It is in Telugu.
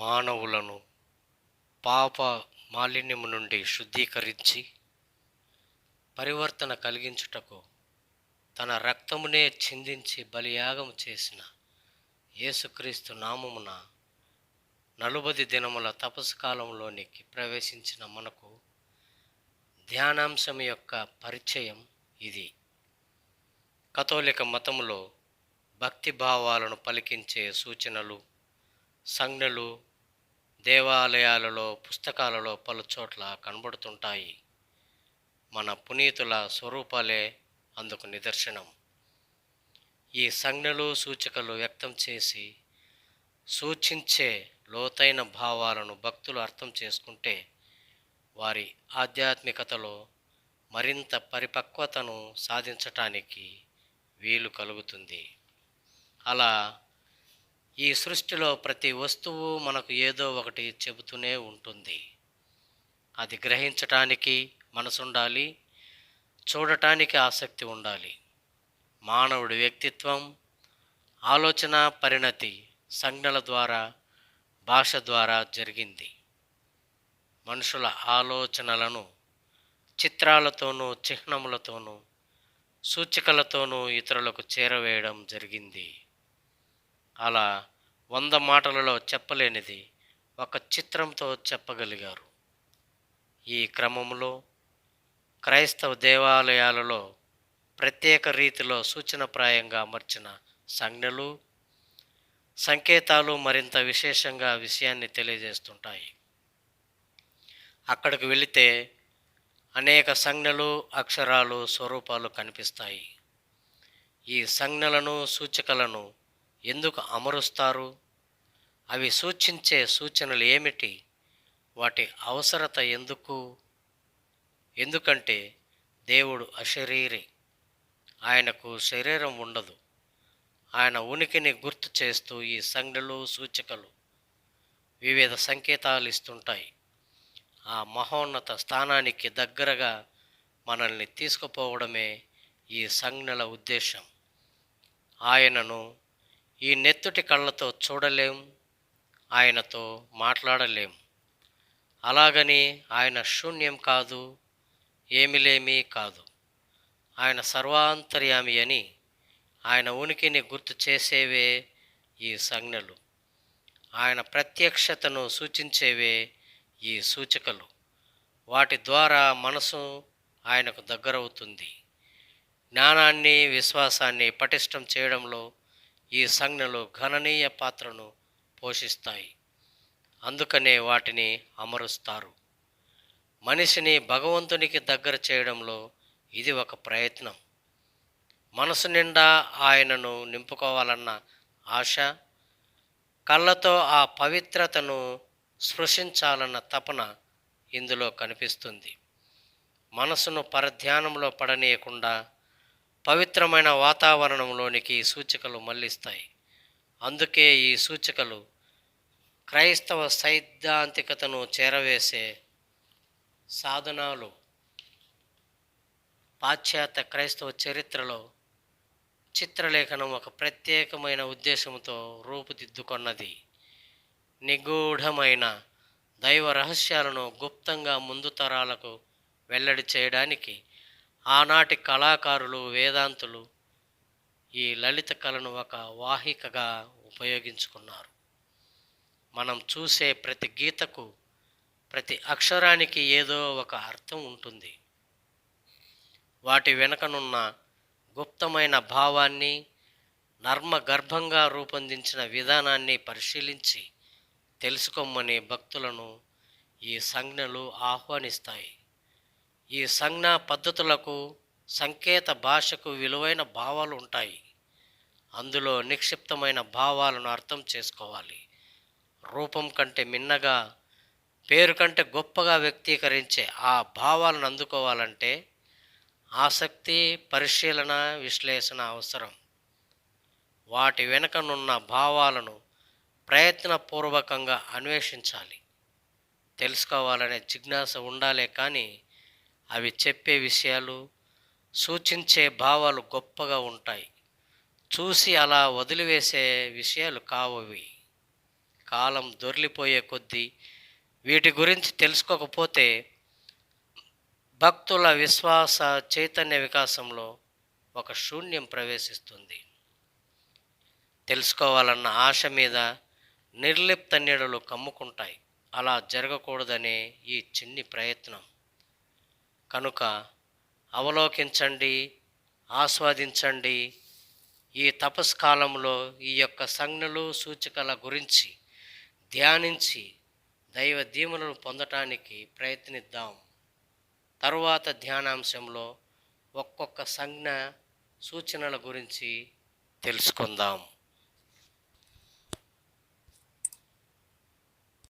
మానవులను పాప మాలిన్యము నుండి శుద్ధీకరించి పరివర్తన కలిగించుటకు తన రక్తమునే చిందించి బలియాగం చేసిన యేసుక్రీస్తు నామమున నలుబది దినముల తపస్సు కాలంలోనికి ప్రవేశించిన మనకు ధ్యానాంశం యొక్క పరిచయం ఇది. కథోలిక మతములో భక్తి భావాలను పలికించే సూచనలు సంజ్ఞలు దేవాలయాలలో పుస్తకాలలో పలు చోట్ల కనబడుతుంటాయి. మన పునీతుల స్వరూపాలే అందుకు నిదర్శనం. ఈ సంజ్ఞలు సూచికలు వ్యక్తం చేసి సూచించే లోతైన భావాలను భక్తులు అర్థం చేసుకుంటే వారి ఆధ్యాత్మికతలో మరింత పరిపక్వతను సాధించటానికి వీలు కలుగుతుంది. అలా ఈ సృష్టిలో ప్రతి వస్తువు మనకు ఏదో ఒకటి చెబుతూనే ఉంటుంది. అది గ్రహించటానికి మనసుండాలి చూడటానికి ఆసక్తి ఉండాలి. మానవుడి వ్యక్తిత్వం ఆలోచన పరిణతి సంజ్ఞల ద్వారా భాష ద్వారా జరిగింది. మనుషుల ఆలోచనలను చిత్రాలతోనూ చిహ్నములతోనూ సూచికలతోనూ ఇతరులకు చేరవేయడం జరిగింది. అలా వంద మాటలలో చెప్పలేనిది ఒక చిత్రంతో చెప్పగలిగారు. ఈ క్రమంలో క్రైస్తవ దేవాలయాలలో ప్రత్యేక రీతిలో సూచనప్రాయంగా అమర్చిన సంజ్ఞలు సంకేతాలు మరింత విశేషంగా విషయాన్ని తెలియజేస్తుంటాయి. అక్కడికి వెళితే అనేక సంజ్ఞలు అక్షరాలు స్వరూపాలు కనిపిస్తాయి. ఈ సంజ్ఞలను సూచికలను ఎందుకు అమరుస్తారు? అవి సూచించే సూచనలు ఏమిటి? వాటి అవసరత ఎందుకు? ఎందుకంటే దేవుడు అశరీరి. ఆయనకు శరీరం ఉండదు. ఆయన ఉనికిని గుర్తు చేస్తూ ఈ సంజ్ఞలు సూచికలు వివిధ సంకేతాలు ఇస్తుంటాయి. ఆ మహోన్నత స్థానానికి దగ్గరగా మనల్ని తీసుకుపోవడమే ఈ సంజ్ఞల ఉద్దేశం. ఆయనను ఈ నెత్తుటి కళ్ళతో చూడలేం ఆయనతో మాట్లాడలేం. అలాగని ఆయన శూన్యం కాదు ఏమిలేమీ కాదు. ఆయన సర్వాంతర్యామి అని ఆయన ఉనికిని గుర్తు చేసేవే ఈ సంజ్ఞలు. ఆయన ప్రత్యక్షతను సూచించేవే ఈ సూచికలు. వాటి ద్వారా మనసు ఆయనకు దగ్గరవుతుంది. జ్ఞానాన్ని విశ్వాసాన్ని పటిష్టం చేయడంలో ఈ సంజ్ఞలు గణనీయ పాత్రను పోషిస్తాయి. అందుకనే వాటిని అమరుస్తారు. మనిషిని భగవంతునికి దగ్గర చేయడంలో ఇది ఒక ప్రయత్నం. మనసు నిండా ఆయనను నింపుకోవాలన్న ఆశ కళ్ళతో ఆ పవిత్రతను స్పృశించాలన్న తపన ఇందులో కనిపిస్తుంది. మనసును పరధ్యానంలో పడనీయకుండా పవిత్రమైన వాతావరణంలోనికి సూచికలు మళ్ళిస్తాయి. అందుకే ఈ సూచికలు క్రైస్తవ సైద్ధాంతికతను చేరవేసే సాధనాలు. పాశ్చాత్య క్రైస్తవ చరిత్రలో చిత్రలేఖనం ఒక ప్రత్యేకమైన ఉద్దేశంతో రూపుదిద్దుకొన్నది. నిగూఢమైన దైవ రహస్యాలను గుప్తంగా ముందు తరాలకు వెల్లడి చేయడానికి ఆనాటి కళాకారులు వేదాంతులు ఈ లలిత కళను ఒక వాహికగా ఉపయోగించుకున్నారు. మనం చూసే ప్రతి గీతకు ప్రతి అక్షరానికి ఏదో ఒక అర్థం ఉంటుంది. వాటి వెనకనున్న గుప్తమైన భావాన్ని నర్మ గర్భంగా రూపొందించిన విధానాన్ని పరిశీలించి తెలుసుకోమని భక్తులను ఈ సంజ్ఞలు ఆహ్వానిస్తాయి. ఈ సంజ్ఞా పద్ధతులకు సంకేత భాషకు విలువైన భావాలు ఉంటాయి. అందులో నిక్షిప్తమైన భావాలను అర్థం చేసుకోవాలి. రూపం కంటే మిన్నగా పేరు కంటే గొప్పగా వ్యక్తీకరించే ఆ భావాలను అందుకోవాలంటే ఆసక్తి పరిశీలన విశ్లేషణ అవసరం. వాటి వెనుకనున్న భావాలను ప్రయత్నపూర్వకంగా అన్వేషించాలి. తెలుసుకోవాలనే జిజ్ఞాస ఉండాలే కానీ అవి చెప్పే విషయాలు సూచించే భావాలు గొప్పగా ఉంటాయి. చూసి అలా వదిలివేసే విషయాలు కావవి. కాలం దొర్లిపోయే కొద్దీ వీటి గురించి తెలుసుకోకపోతే భక్తుల విశ్వాస చైతన్య వికాసంలో ఒక శూన్యం ప్రవేశిస్తుంది. తెలుసుకోవాలన్న ఆశ మీద నిర్లిప్త నీడలు కమ్ముకుంటాయి. అలా జరగకూడదనే ఈ చిన్ని ప్రయత్నం. కనుక అవలోకించండి ఆస్వాదించండి. ఈ తపస్కాలంలో ఈ యొక్క సంజ్ఞలు సూచికల గురించి ధ్యానించి దైవ దీవులను పొందటానికి ప్రయత్నిద్దాం. తరువాత ధ్యానాంశంలో ఒక్కొక్క సంజ్ఞ సూచనల గురించి తెలుసుకుందాం.